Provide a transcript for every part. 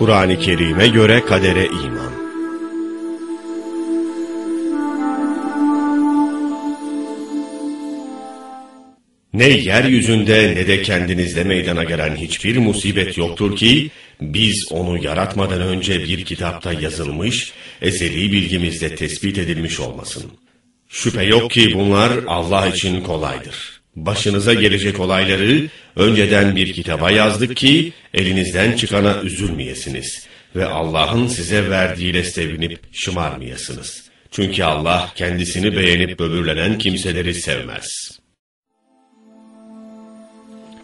Kur'an-ı Kerim'e göre kadere iman. Ne yeryüzünde ne de kendinizde meydana gelen hiçbir musibet yoktur ki, biz onu yaratmadan önce bir kitapta yazılmış, ezeli bilgimizde tespit edilmiş olmasın. Şüphe yok ki bunlar Allah için kolaydır. Başınıza gelecek olayları önceden bir kitaba yazdık ki elinizden çıkana üzülmeyesiniz ve Allah'ın size verdiğiyle sevinip şımarmayasınız. Çünkü Allah kendisini beğenip böbürlenen kimseleri sevmez.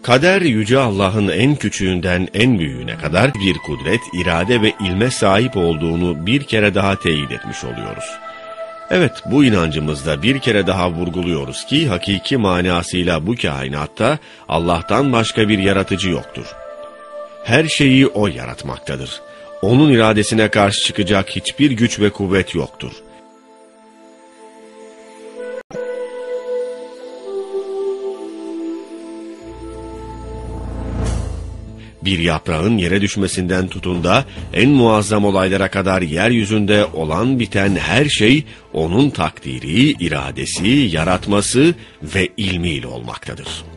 Kader yüce Allah'ın en küçüğünden en büyüğüne kadar bir kudret, irade ve ilme sahip olduğunu bir kere daha teyit etmiş oluyoruz. Evet bu inancımızda bir kere daha vurguluyoruz ki hakiki manasıyla bu kainatta Allah'tan başka bir yaratıcı yoktur. Her şeyi O yaratmaktadır. Onun iradesine karşı çıkacak hiçbir güç ve kuvvet yoktur. Bir yaprağın yere düşmesinden tutun da en muazzam olaylara kadar yeryüzünde olan biten her şey onun takdiri, iradesi, yaratması ve ilmiyle olmaktadır.